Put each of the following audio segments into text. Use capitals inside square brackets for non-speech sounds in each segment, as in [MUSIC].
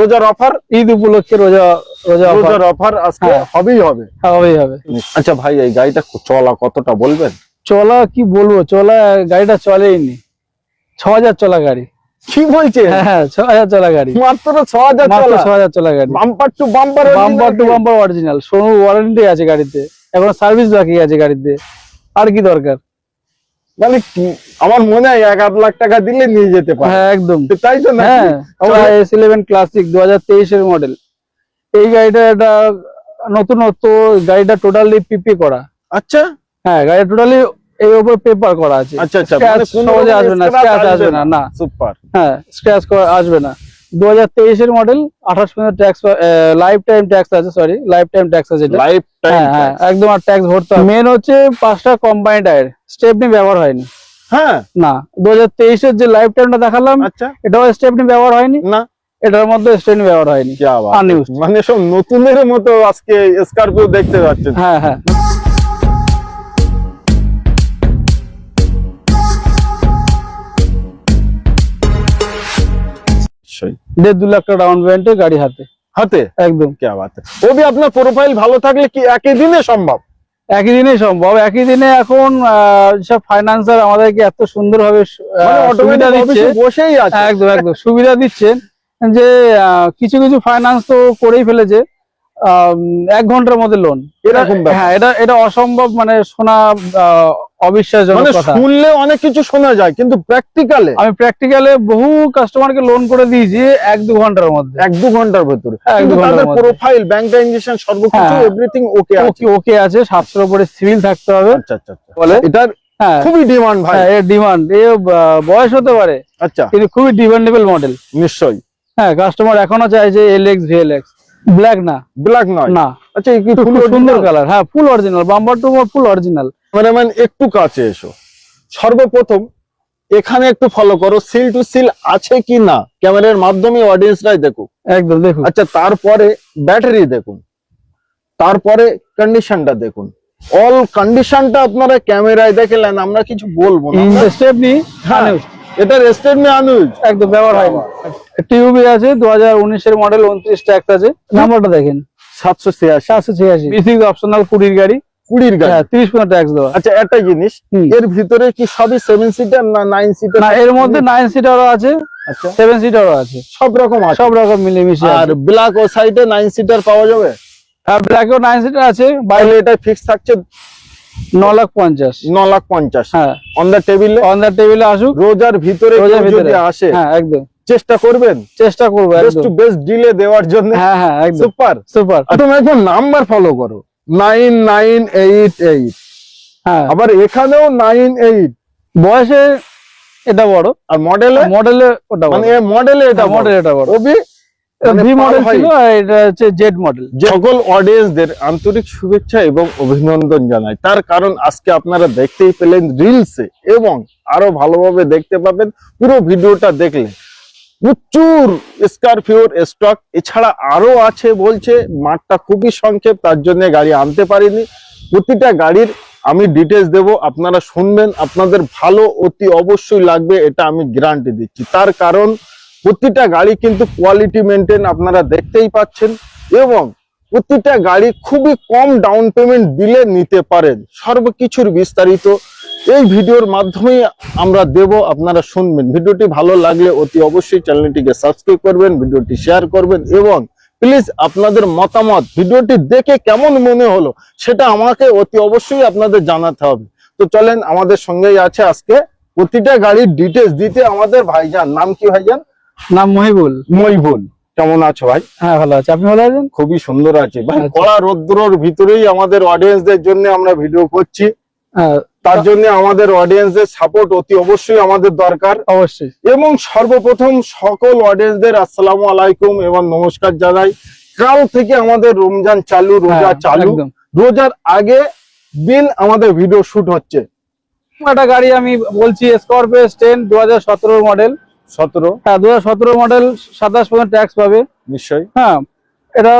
রোজার অফার ঈদ উপলক্ষে রোজা রোজা রোজার অফার আজকে হ্যাঁ। হবেই হবে। হ্যাঁ, হবেই হবে। আচ্ছা ভাই এই গাড়িটা চলা কতটা বলবেন? চলা কি বলব? চলা গাড়িটা চলেই নি ছ হাজার চলা গাড়ি। কি বলছে হ্যাঁ হ্যাঁ ছ হাজার চলা গাড়ি। মাত্র ছ হাজার মাত্র ছ হাজার চলা গাড়ি। Bumper to bumper bumper to bumper original Sonu warranty আছে গাড়িতে। এখন সার্ভিস বাকি আছে গাড়িতে। আর কি দরকার? মানে আমার মনে হয় এক আধ লাখ টাকা দিলে নিয়ে যেতে পারে। হ্যাঁ একদম। তাই তো না হ্যাঁ এস ইলেভেন ক্লাসিক দু তেইশের মডেল এই গাড়িটা একটা নতুনত্ব গাড়িটা টোটালি পিপি করা। আচ্ছা? হ্যাঁ গাড়ি টোটালি এর উপর পেপার করা আছে। আচ্ছা আচ্ছা আসবে না স্ক্র্যাচ আসবে না। না সুপার হ্যাঁ স্ক্র্যাচ আসবে না। দু হাজার তেইশের মডেল আঠাশ পর্যন্ত ট্যাক্স লাইফ টাইম ট্যাক্স আছে সরি লাইফ টাইম ট্যাক্স আছে লাইফ টাইম হ্যাঁ হ্যাঁ একদম আর ট্যাক্স ভরতে হবে। মেন হচ্ছে পাঁচটা কোম্পানি টায়ার স্টেপনি ব্যবহার হয়নি। হ্যাঁ? না দু হাজার তেইশের যে লাইফ টাইমটা দেখালাম আচ্ছা। এটাও স্টেপনি ব্যবহার হয়নি। না। এটার মধ্যে স্টেপনি ব্যবহার হয়নি। মানে সব নতুনের মতো আজকে স্করপিও দেখতে পাচ্ছেন। হ্যাঁ হ্যাঁ। সেই দেড় দু লাখ টাকা ডাউন পেমেন্টে গাড়ি হাতে। হাতে? একদম। কি বাত? ও বি আপনার প্রোফাইল ভালো থাকলে কি একই দিনে সম্ভব? একই দিনে সম্ভব। একই দিনে এখন সব ফাইন্যান্সার আমাদেরকে এত সুন্দর ভাবে মানে সুবিধা দিচ্ছে। বসেই আছে। একদম একদম। সুবিধা দিচ্ছেন যে কিছু কিছু ফাইন্যান্স তো করেই ফেলেছে। এক ঘণ্টার মধ্যে লোন এরকম হ্যাঁ এটা এটা অসম্ভব মানে শোনা অবিশ্বাসজনক মানে কথা। শুনলে অনেক কিছু শোনা যায় কিন্তু প্র্যাকটিক্যালে আমি প্র্যাকটিক্যালে বহু কাস্টমারকে লোন করে দিয়েছি এক দু ঘণ্টার মধ্যে। এক দু ঘণ্টার ভেতরে। হ্যাঁ, এক দু কিন্তু তাদের প্রোফাইল ব্যাংক ট্রানজেকশন সর্বকিছু হ্যাঁ। এভরিথিং ওকে আছে। ওকে ওকে আছে সাতশোর উপরে সিভিল থাকতে হবে। আচ্ছা আচ্ছা আচ্ছা। বলে? এটার হ্যাঁ। খুবই ডিমান্ড ভাই। হ্যাঁ এর ডিমান্ড এ বয়স হতে পারে। আচ্ছা। কিন্তু খুবই ডিমান্ডেবল মডেল নিশ্চয়ই। হ্যাঁ কাস্টমার এখনও চাইছে L X V L X black না। ব্ল্যাক নয়। না। আচ্ছা এই কি ফুল সুন্দর কালার? হ্যাঁ full original bumper to full original cameraman একটু কাছে এসো। সর্বপ্রথম এখানে একটু ফলো করো সিল টু সিল আছে কি না? ক্যামেরার মাধ্যমে অডিয়েন্সরাই দেখুক। একদম দেখুন। আচ্ছা তারপরে ব্যাটারি দেখুন। তারপরে কন্ডিশনটা দেখুন। অল কন্ডিশনটা আপনারা ক্যামেরায় দেখলেন আমরা কিছু বলব না। আমরা- স্টেপনি হ্যাঁ, এটা রেস্টেড মে আনুজ একদম ব্যবহার হয়। না টিউবি আছে দু হাজার উনিশের মডেল উনত্রিশ ট্যাক্স আছে। নাম্বারটা দেখেন। সাতশো ছিয়াশি। সাতশো ছিয়াশি। অপশনাল কুড়ির গাড়ি। কুড়ির গাড়ি। হ্যাঁ তিরিশ পর্যন্ত ট্যাক্স দেওয়া। আচ্ছা একটা জিনিস এর ভিতরে কি সবই সেভেন সিটার না নাইন সিটার না এর মধ্যে নাইন সিটারও আছে আচ্ছা। সেভেন সিটারও আছে। সব রকম আছে। সব রকম মিলেমিশে আর ব্ল্যাক ও সাইডে নাইন সিটার পাওয়া যাবে? ব্ল্যাকেও নাইন সিটার আছে বাইরে এটা ফিক্স থাকছে ন লাখ পঞ্চাশ। ন লাখ পঞ্চাশ। হ্যাঁ। অন টেবিলে টেবিলে আসুক। রোজার ভিতরে রোজার ভিতরে। আসে হ্যাঁ একদম। চেষ্টা করবেন। চেষ্টা করব বেস্ট টু বেস্ট ডিলে দেওয়ার জন্য। হ্যাঁ হ্যাঁ একদম। সুপার সুপার তুমি একদম নাম্বার ফলো করো। নাইন নাইন এইট এইট হ্যাঁ। আবার এখানেও নাইন এইট বয়সে এটা বড়। আর মডেলে মডেলে ওটা মানে মডেলে এটা মডেল মডেল এটা বড়। ওবি মানে মডেল হয়। ছিল এটা হচ্ছে জেড মডেল সকল অডিয়েন্সদের আন্তরিক শুভেচ্ছা এবং অভিনন্দন জানাই। তার কারণ আজকে আপনারা দেখতেই পেলেন রিলসে এবং আরও ভালোভাবে দেখতে পাবেন। পুরো ভিডিওটা দেখলে। প্রচুর স্করপিওর স্টক এছাড়া আরও আছে বলছে, মাঠটা খুবই সংক্ষেপ, তার জন্য গাড়ি আনতে পারিনি। প্রতিটা গাড়ির আমি ডিটেলস দেব, আপনারা শুনবেন, আপনাদের ভালো অতি অবশ্যই লাগবে, এটা আমি গ্যারান্টি দিচ্ছি। তার কারণ, প্রতিটা গাড়ি কিন্তু কোয়ালিটি মেনটেন আপনারা দেখতেই পাচ্ছেন, এবং প্রতিটা গাড়ি খুবই কম ডাউন পেমেন্ট দিলে নিতে পারেন। সর্বকিছুর বিস্তারিত এই ভিডিওর মাধ্যমেই আমরা দেব আপনারা শুনবেন। ভিডিওটি ভালো লাগলে অতি অবশ্যই চ্যানেলটিকে সাবস্ক্রাইব করবেন ভিডিওটি শেয়ার করবেন এবং প্লিজ আপনাদের মতামত ভিডিওটি দেখে কেমন মনে হলো সেটা আমাকে অতি অবশ্যই আপনাদের জানাতে হবে। তো চলেন আমাদের সঙ্গেই আছে আজকে প্রতিটা গাড়ির ডিটেলস দিতে আমাদের ভাইজান। নাম কি ভাইজান? নাম মহিবুল। মইবুল কেমন আছো ভাই? হ্যাঁ ভালো আছে। আপনি ভালো আছেন? খুবই সুন্দর আছে। ভাই আচ্ছা। কড়া রৌদ্রর ভিতরেই আমাদের অডিয়েন্সদের জন্য আমরা ভিডিও করছি। হ্যাঁ তার জন্য আমাদের অডিয়েন্সদের সাপোর্ট অতি অবশ্যই আমাদের দরকার। অবশ্যই। এবং সর্বপ্রথম সকল অডিয়েন্সদের আসসালামু আলাইকুম এবং নমস্কার জানাই। কাল থেকে আমাদের রমজান চালু রোজা হ্যাঁ, চালু। রোজার আগে দিন আমাদের ভিডিও শুট হচ্ছে। একটা গাড়ি আমি বলছি স্করপিও টেন দু হাজার সতেরো মডেল সতেরো। হ্যাঁ দু হাজার সতেরো মডেল সাতাশ পর্যন্ত ট্যাক্স পাবে। নিশ্চয়ই। হ্যাঁ এটা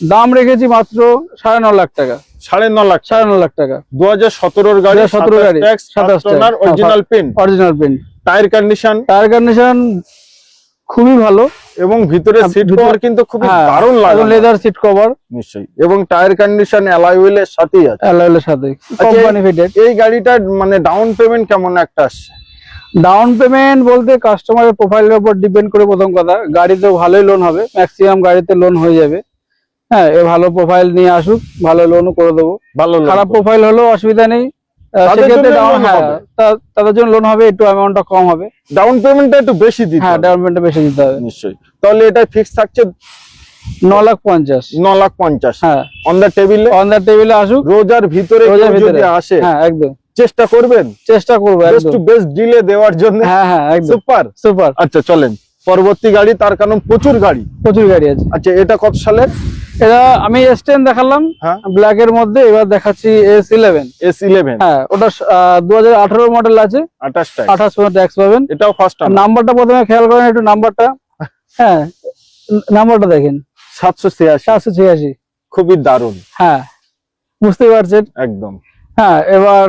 দাম রেখেছি মাত্র সাড়ে ন লাখ টাকা। সাড়ে ন লাখ সাড়ে ন লাখ টাকা। দু হাজার সতেরোর গাড়ি সতেরো গাড়ি, tax 27 original pin original print tyre condition tyre condition খুবই ভালো। এবং ভিতরে সিট কভার কিন্তু খুবই হ্যাঁ, দারুণ লাগে। লেদার সিট কভার নিশ্চয়ই। এবং টায়ার কন্ডিশন অ্যালয় হুইলের সাথেই আছে। অ্যালয়ের সাথে কোম্পানি ফিটেড এই গাড়িটার মানে ডাউন পেমেন্ট কেমন একটা আসছে ডাউন পেমেন্ট বলতে কাস্টমারের প্রোফাইলের উপর ডিপেন্ড করে প্রথম কথা। গাড়িতে ভালোই লোন হবে। ম্যাক্সিমাম গাড়িতে লোন হয়ে যাবে। হ্যাঁ ভালো প্রোফাইল নিয়ে আসুক ভালো লোনও করে দেবো। ভালো খারাপ প্রোফাইল হলেও অসুবিধা নেই। তাদের জন্য হ্যাঁ লোন হবে একটু অ্যামাউন্টটা কম হবে। ডাউন পেমেন্টটা একটু বেশি দিতে হ্যাঁ হবে। ডাউন পেমেন্টটা বেশি দিতে হবে। নিশ্চয়ই। তাহলে এটা ফিক্স থাকছে ন লাখ পঞ্চাশ। ন লাখ পঞ্চাশ। হ্যাঁ। অন টেবিলে অন দ্য টেবিলে আসুক। রোজার ভিতরে রোজার ভিতরে। আসে হ্যাঁ একদম। চেষ্টা করবেন? চেষ্টা করব বেস্ট একদম। বেস্ট ডিলে দেওয়ার জন্য? হ্যাঁ হ্যাঁ একদম। সুপার সুপার আচ্ছা চলেন। পরবর্তী গাড়ি তার কারণ প্রচুর গাড়ি। প্রচুর গাড়ি আছে। আচ্ছা এটা কত সালের? এটা আমি এস টেন দেখালাম ব্ল্যাক এর মধ্যে এবার দেখাচ্ছি এস ইলেভেন এস ইলেভেন হ্যাঁ ওটা দু হাজার আঠারো মডেল আছে। আঠাশ আঠাশ পর্যন্ত ট্যাক্স পাবেন। এটাও ফার্স্ট নাম্বারটা প্রথমে খেয়াল করেন একটু নাম্বারটা [LAUGHS] হ্যাঁ নাম্বারটা দেখেন। সাতশো ছিয়াশি। চারশো ছিয়াশি। খুবই দারুণ। হ্যাঁ বুঝতেই পারছেন? একদম। হ্যাঁ এবার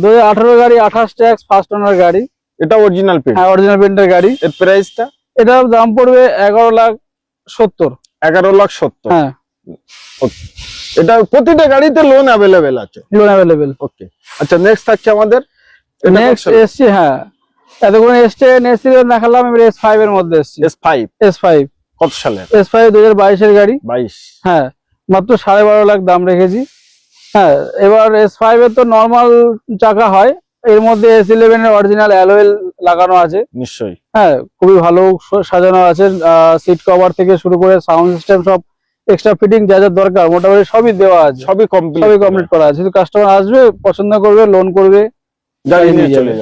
দু হাজার আঠারো গাড়ি আঠাশ ট্যাক্স ফার্স্ট ওনার গাড়ি। এটা অরিজিনাল পেড হ্যাঁ অরিজিনাল প্রিন্টের গাড়ি। এর প্রাইসটা এটার দাম পড়বে এগারো লাখ সত্তর। এগারো লাখ সত্তর। হ্যাঁ। এটা প্রতিটা গাড়িতে লোন অ্যাভেলেবেল আছে। লোন অ্যাভেলেবেল ওকে আচ্ছা নেক্সট থাকছে আমাদের। নেক্সট এসছি হ্যাঁ। এতক্ষণ এস টেন এস ইলেভেন দেখালাম এবার এস ফাইভ এর মধ্যে এসছি এস ফাইভ এস ফাইভ কত সালের এস ফাইভ দু হাজার বাইশের গাড়ি। বাইশ। হ্যাঁ মাত্র সাড়ে বারো লাখ দাম রেখেছি। হ্যাঁ এবার এস ফাইভ এর তো নর্মাল চাকা হয়। এর মধ্যে এস ইলেভেন এর অরিজিনাল অ্যালোয়েল লাগানো আছে। নিশ্চয়ই। হ্যাঁ খুবই ভালো সাজানো আছে। সিট কভার থেকে শুরু করে সাউন্ড সিস্টেম সব এক্সট্রা ফিটিং যা যা দরকার মোটামুটি সবই দেওয়া আছে। সবই কমপ্লিট সবই কমপ্লিট করা আছে। শুধু কাস্টমার আসবে পছন্দ করবে লোন করবে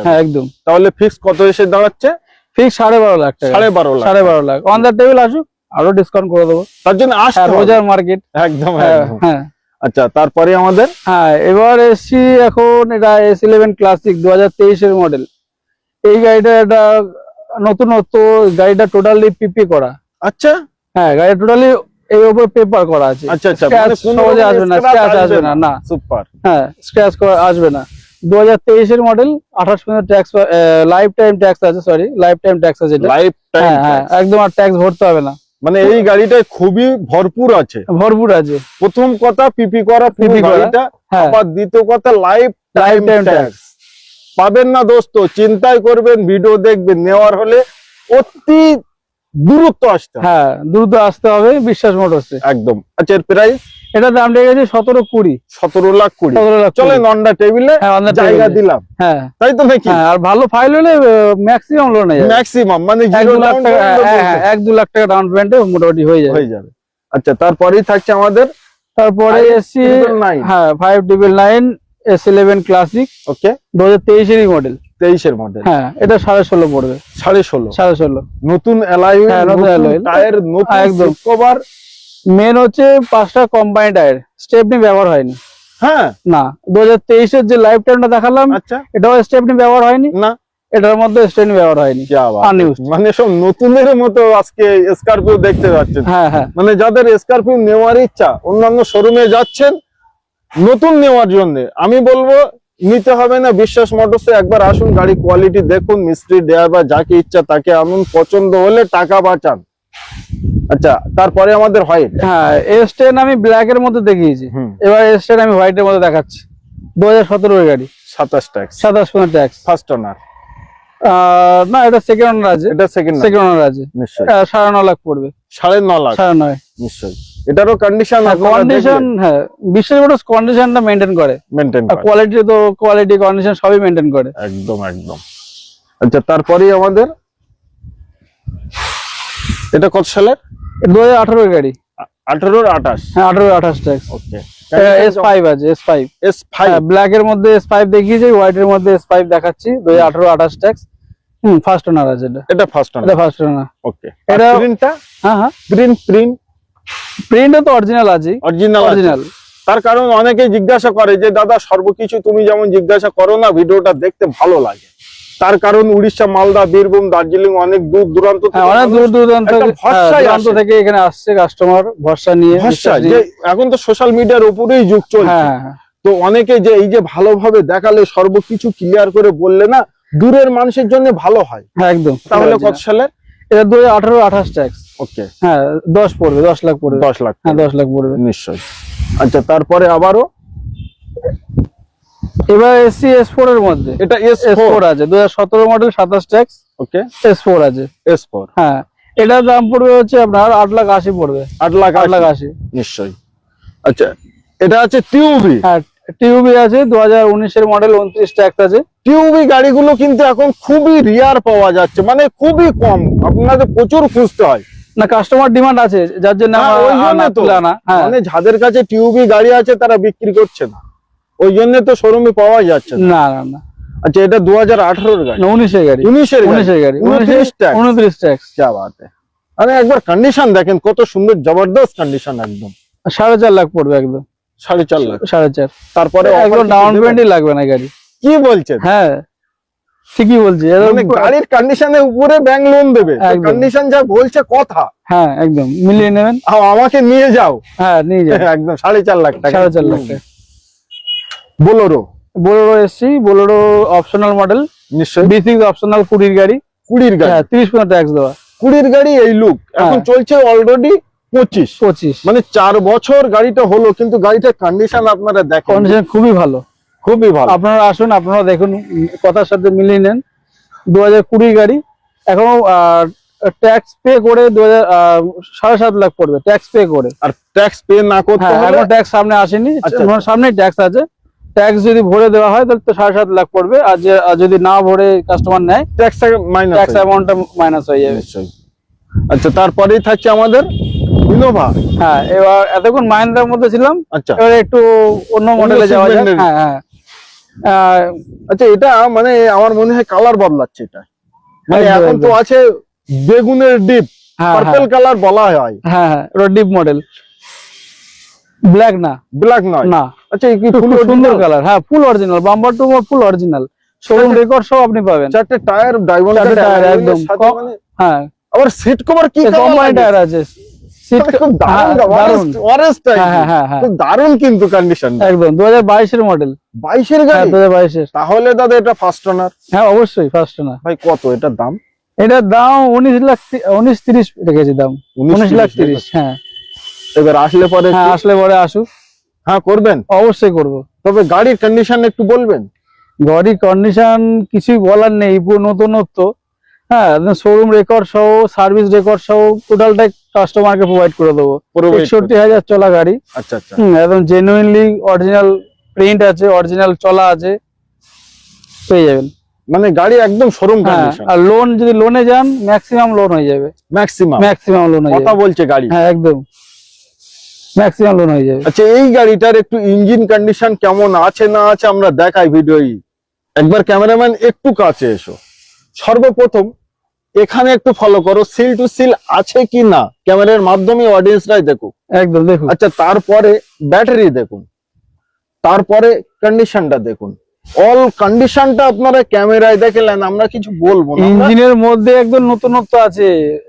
হ্যাঁ একদম। তাহলে ফিক্স কত এসে দাঁড়াচ্ছে? ফিক্স সাড়ে বারো লাখ টাকা। সাড়ে বারো লাখ। সাড়ে বারো লাখ। অন দ্য টেবিল আসুক আরও ডিসকাউন্ট করে দেবো। তার জন্য হ্যাঁ রোজার মার্কেট একদম হ্যাঁ হ্যাঁ। আচ্ছা তারপরে আমাদের? হ্যাঁ এবার এসছি এখন এটা এস ইলেভেন ক্লাসিক দু হাজার তেইশের মডেল এই গাড়িটা এটা নতুনত্ব গাড়িটা টোটালি পিপি করা। আচ্ছা। হ্যাঁ গাড়ি টোটালি এর উপর পেপার করা আছে। আচ্ছা আচ্ছা Scratch সহজে আসবে না স্ক্র্যাচ আসবে না না। সুপার হ্যাঁ স্ক্র্যাচ আসবে না। দু হাজার তেইশের মডেল আঠাশ পর্যন্ত ট্যাক্স লাইফ টাইম ট্যাক্স আছে সরি লাইফ টাইম ট্যাক্স আছে লাইফ টাইম হ্যাঁ হ্যাঁ একদম আর ট্যাক্স ভরতে হবে না। মানে এই গাড়িটায় খুবই ভরপুর আছে। ভরপুর আছে। প্রথম কথা পিপি করা পিপি গাড়িটা। হ্যাঁ। আবার দ্বিতীয় কথা লাইফ টাইম ট্যাক্স পাবেন না দোস্ত চিন্তাই করবেন ভিডিও দেখবেন নেওয়ার হলে অতি দূরত্ব আসতে হ্যাঁ দ্রুত আসতে হবে বিশ্বাস মোটরসে একদম। আচ্ছা এর প্রাইস এটা দাম রেখেছি সতেরো কুড়ি। সতেরো লাখ কুড়ি। সতেরো লাখ চলে। নন্ডা টেবিলে জায়গা দিলাম। হ্যাঁ। তাই তো নাকি? হ্যাঁ আর ভালো ফাইল হলে ম্যাক্সিমাম লোন হয়ে ম্যাক্সিমাম মানে এক জিরো দু লাখ টাকা হ্যাঁ, এক দু লাখ টাকা ডাউন পেমেন্টে মোটামুটি হয়ে যাবে। হয়ে যাবে। আচ্ছা তারপরেই থাকছে আমাদের তারপরে নাইন হ্যাঁ five devil nine S eleven classic okay দু হাজার তেইশেরই মডেল তেইশের মডেল হ্যাঁ এটা সাড়ে ষোলো পড়বে। সাড়ে ষোলো। সাড়ে ষোলো। নতুন অ্যালাই হ্যাঁ। টায়ার নতুন একদম। কভার মেন হচ্ছে পাঁচটা কোম্পানি টায়ার স্টেপনি ব্যবহার হয়নি। হ্যাঁ। না দু হাজার তেইশের যে লাইফ টাইমটা দেখালাম আচ্ছা। এটাও স্টেপনি ব্যবহার হয়নি। না। এটার মধ্যে স্টেপনি ব্যবহার হয়নি। মানে সব নতুনের মতো আজকে স্করপিও দেখতে পাচ্ছেন। হ্যাঁ হ্যাঁ। মানে যাদের স্করপিও নেওয়ার ইচ্ছা অন্যান্য শোরুমে যাচ্ছেন নতুন নেওয়ার জন্য আমি বলব নিতে হবে না বিশ্বাস মোটরসে একবার আসুন গাড়ি কোয়ালিটি দেখুন মিস্ত্রি ড্রাইভার যাকে ইচ্ছা তাকে আনুন পছন্দ হলে টাকা বাঁচান। আচ্ছা তারপরে আমাদের হোয়াইট হ্যাঁ এস টেন আমি ব্ল্যাক এর মধ্যে দেখিয়েছি। এবার এস টেন আমি হোয়াইট এর মধ্যে দেখাচ্ছি। দু হাজার সতেরোর গাড়ি। সাতাশ ট্যাক্স সাতাশ পনেরো ট্যাক্স ফার্স্ট ওনার না এটা সেকেন্ড ওনার আছে। এটা সেকেন্ড সেকেন্ড ওনার আছে। নিশ্চয়ই। সাড়ে ন লাখ পড়বে। সাড়ে ন লাখ। সাড়ে নয়। নিশ্চয়ই। এটারও কন্ডিশন কন্ডিশন হ্যাঁ বিশেষ করে কন্ডিশনটা মেনটেন করে। মেনটেন আর কোয়ালিটি তো কোয়ালিটি কন্ডিশন সবই মেনটেন করে। একদম একদম। আচ্ছা তারপরেই আমাদের এটা কত সালের? দু হাজার আঠারোর গাড়ি। আঠারোর আঠাশ। হ্যাঁ আঠারো আঠাশ ট্যাক্স। ওকে। এস ফাইভ আছে S five S five black এর মধ্যে এস ফাইভ দেখিয়েছি হোয়াইট এর মধ্যে এস ফাইভ দেখাচ্ছি দু হাজার আঠারো আঠাশ ট্যাক্স। হুম ফার্স্ট ওনার আছে এটা। এটা ফার্স্ট এটা ফার্স্ট ওনার ওকে। এটা- প্রিন্টটা হ্যাঁ হ্যাঁ। প্রিন্ট প্রিন্ট প্রিন্টও তো অরিজিনাল আছে। অরিজিনাল অরিজিনাল তার কারণ অনেকেই জিজ্ঞাসা করে যে দাদা সর্বকিছু তুমি যেমন জিজ্ঞাসা করো না ভিডিওটা দেখতে ভালো লাগে। তার কারণ উড়িষ্যা মালদা বীরভূম দার্জিলিং অনেক দূর দূরান্ত থেকে হ্যাঁ অনেক দূর দূরান্ত থেকে- হ্যাঁ, এখানে আসছে কাস্টমার ভরসা নিয়ে। ভরসা। এখন তো সোশ্যাল মিডিয়ার উপরেই যুগ চলছে। হ্যাঁ তো অনেকে যে এই যে ভালোভাবে দেখালে সর্বকিছু ক্লিয়ার করে বললে না দূরের মানুষের জন্য ভালো হয়। হ্যাঁ একদম। তাহলে কত সালের? এটা দু হাজার আঠারো আঠাশ ট্যাক্স ওকে হ্যাঁ দশ পড়বে দশ লাখ পড়বে। দশ লাখ হ্যাঁ দশ লাখ পড়বে। নিশ্চয়ই। আচ্ছা তারপরে আবারও? এবার এসসি এস ফোর এর মধ্যে। এটা এস এস ফোর আছে দু হাজার সতেরো মডেল সাতাশ ট্যাক্স ওকে এস ফোর আছে। এস ফোর হ্যাঁ এটার দাম পড়বে হচ্ছে আপনার আট লাখ আশি পড়বে। আট লাখ আট লাখ আশি। নিশ্চয়ই। আচ্ছা এটা আছে টিউবি হ্যাঁ টিউবি আছে দু হাজার উনিশের মডেল উনত্রিশ ট্যাক্স আছে। টিউবি গাড়িগুলো কিন্তু এখন খুবই রিয়ার পাওয়া যাচ্ছে মানে খুবই কম। আপনাদের প্রচুর খুঁজতে হয়। না কাস্টমার ডিমান্ড আছে যার জন্য হ্যাঁ, হ্যাঁ। মানে যাদের কাছে টিউবি গাড়ি আছে তারা বিক্রি করছে না। ওই জন্য তো শোরুমে পাওয়া যাচ্ছে না। না না আচ্ছা এটা দু হাজার আঠারোর গাড়ি? উনিশের গাড়ি। উনিশের উনিশের গাড়ি। উনত্রিশ ট্যাক্স উনত্রিশ ট্যাক্স যা বাত। মানে একবার কন্ডিশন দেখেন কত সুন্দর জবরদস্ত কন্ডিশন একদম। সাড়ে চার লাখ পড়বে একদম। সাড়ে চার লাখ। সাড়ে চার। তারপরে একদম ডাউন পেমেন্টই লাগবে না গাড়ি। কি বলছেন? হ্যাঁ। ঠিকই বলছি মানে গাড়ির কন্ডিশনের উপরে ব্যাংক লোন দেবে। কন্ডিশন যা বলছে কথা। হ্যাঁ একদম। মিলিয়ে নেবেন। আমাকে নিয়ে যাও। হ্যাঁ নিয়ে যাও। [LAUGHS] একদম সাড়ে চার লাখ টাকা। সাড়ে চার লাখ টাকা। বোলোরো। বোলেরো এসছি। বোলেরো অপশনাল মডেল নিশ্চয়ই। বি সিক্স অপশনাল কুড়ির গাড়ি। কুড়ির গাড়ি। হ্যাঁ তিরিশ পর্যন্ত ট্যাক্স দেওয়া। কুড়ির গাড়ি এই লুক এখন হ্যাঁ। চলছে অলরেডি পঁচিশ। পঁচিশ। মানে চার বছর গাড়িটা হলো কিন্তু গাড়িটার কন্ডিশন আপনারা দেখেন। কন্ডিশন খুবই ভালো। খুবই ভালো। আপনারা আসুন আপনারা দেখুন কথার সাথে মিলিয়ে নেন। দু হাজার কুড়ি গাড়ি এখনও ট্যাক্স পে করে দু হাজার সাড়ে সাত লাখ পড়বে ট্যাক্স পে করে। আর ট্যাক্স পে না করতে হ্যাঁ এখন ট্যাক্স সামনে আসেনি। আচ্ছা। সামনেই ট্যাক্স আছে। ট্যাক্স যদি ভরে দেওয়া হয় তাহলে তো সাড়ে সাত লাখ পড়বে। আর যে- যদি না ভরে কাস্টমার নেয় ট্যাক্স মাইনাস ট্যাক্স অ্যামাউন্টটা মাইনাস হয়ে যাবে। আচ্ছা তারপরেই থাকছে আমাদের ইনোভা হ্যাঁ এবার এতক্ষণ মাহিন্দ্রার মধ্যে ছিলাম। আচ্ছা। এবার একটু অন্য মডেলে যাওয়া যাক। হ্যাঁ হ্যাঁ। আচ্ছা এটা মানে আমার মনে হয় কালার বদলাচ্ছে এটা। মানে এখন তো আছে বেগুনের ডিপ হ্যাঁ পার্পল কালার বলা হয়। হ্যাঁ হ্যাঁ এটা ডিপ মডেল ব্ল্যাক না। ব্ল্যাক নয়? না। আচ্ছা কি ফুল সুন্দর কালার হ্যাঁ full original bumper to full original showroom. Record সব আপনি পাবেন। চারটে টায়ার ডায়মন্ড চারটে টায়ার একদম। হ্যাঁ। আবার সিট কভার কি কোম্পানি টায়ার আছে। সিট খুব দারুণ দারুণ অরেঞ্জ টাইপ হ্যাঁ হ্যাঁ হ্যাঁ হ্যাঁ। দারুণ কিন্তু কন্ডিশন একদম দু হাজার বাইশের মডেল 22 এর হ্যাঁ গাড়ি দু হাজার তাহলে দাদা এটা ফার্স্ট ওনার হ্যাঁ অবশ্যই ফার্স্ট ভাই কত? এটার দাম? এটার দাম উনিশ লাখ উনিশ তিরিশ রেখেছি দাম। উনিশ লাখ তিরিশ হ্যাঁ। এবার আসলে পরে হ্যাঁ আসলে পরে আসুক। হ্যাঁ করবেন? অবশ্যই করব। তবে গাড়ির কন্ডিশন একটু বলবেন। গাড়ির কন্ডিশন কিছুই বলার নেই পুরো নতুনত্ব। হ্যাঁ শোরুম রেকর্ড সহ সার্ভিস রেকর্ড সহ টোটালটাই কাস্টমারকে প্রোভাইড করে দেবো। একষট্টি হাজার চলা গাড়ি। আচ্ছা আচ্ছা। একদম জেনুইনলি অরিজিনাল প্রিন্ট আছে অরিজিনাল চলা আছে পেয়ে যাবেন। মানে গাড়ি একদম শোরুম হ্যাঁ কন্ডিশন আর লোন যদি লোনে যান ম্যাক্সিমাম লোন হয়ে যাবে। ম্যাক্সিমাম ম্যাক্সিমাম লোন হয়ে কথা বলছে গাড়ি। হ্যাঁ একদম। ম্যাক্সিমাম লোন হয়ে যাবে। আচ্ছা এই গাড়িটার একটু ইঞ্জিন কন্ডিশন কেমন আছে না আছে আমরা দেখাই ভিডিওই একবার ক্যামেরাম্যান একটু কাছে এসো। সর্বপ্রথম এখানে একটু ফলো করো সিল টু সিল আছে কি না? ক্যামেরার মাধ্যমে অডিয়েন্সরাই দেখুক। একদম দেখুন। আচ্ছা তারপরে ব্যাটারি দেখুন। তারপরে কন্ডিশনটা দেখুন। অল কন্ডিশনটা আপনারা ক্যামেরায় দেখলেন আমরা কিছু বলব না। ইঞ্জিনের মধ্যে একদম নতুনত্ব আছে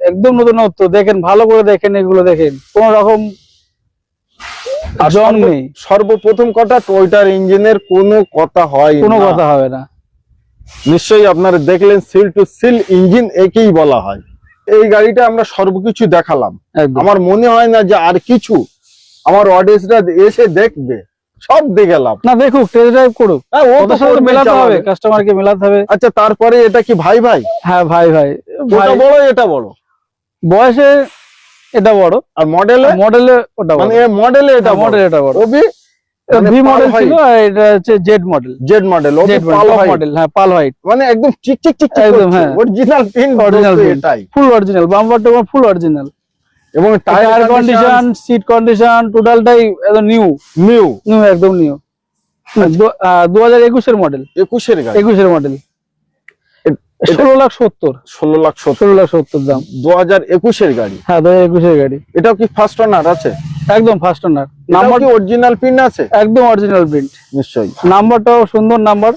একদম নতুনত্ব। দেখেন ভালো করে দেখেন এগুলো দেখেন। কোন রকম জং নেই। সর্বপ্রথম কথা টয়টার ইঞ্জিনের কোনো কথা হয় কোনো কথা হবে না। নিশ্চয়ই আপনারা দেখলেন সিল টু সিল ইঞ্জিন একেই বলা হয়। এই গাড়িটা আমরা সর্বকিছু দেখালাম। আমার মনে হয় না যে আর কিছু। আমার অডিয়েন্সরা এসে দেখবে। সব দেখলাম না দেখুক টেস্ট ড্রাইভ করুক। হ্যাঁ ও তো ওদের সাথে মেলাতে হবে। কাস্টমারকে মেলাতে হবে। আচ্ছা তারপরে এটা কি ভাই ভাই? হ্যাঁ ভাই ভাই। ওটা বড় এটা বড়? বয়সে এটা বড়। আর মডেলে মডেলে ওটা মানে মডেলে এটা মডেল মডেল এটা বড়। ওবি? মানে ভি মডেল height। ছিল এটা হচ্ছে জেড মডেল জেড মডেল ওবি পাল মডেল হ্যাঁ পাল হোয়াইট মানে একদম চিক চিক চিক একদম, হ্যাঁ। Original pin pin। এটাই। Full original bumper to full original এবং টায়ার কন্ডিশন সিট কন্ডিশন টোটালটাই একদম নিউ নিউ নিউ একদম নিউ দু হাজার একুশের মডেল একুশের গাড়ি? একুশের মডেল ষোলো লাখ সত্তর। ষোলো লাখ ষোলো লাখ সত্তর দাম। দু হাজার একুশের গাড়ি? হ্যাঁ দু হাজার একুশের গাড়ি। এটাও কি ফার্স্ট ওনার আছে? একদম ফার্স্ট ওনার নাম্বার কি অরিজিনাল পিন আছে? একদম অরিজিনাল প্রিন্ট নিশ্চয়ই। নাম্বারটাও সুন্দর নাম্বার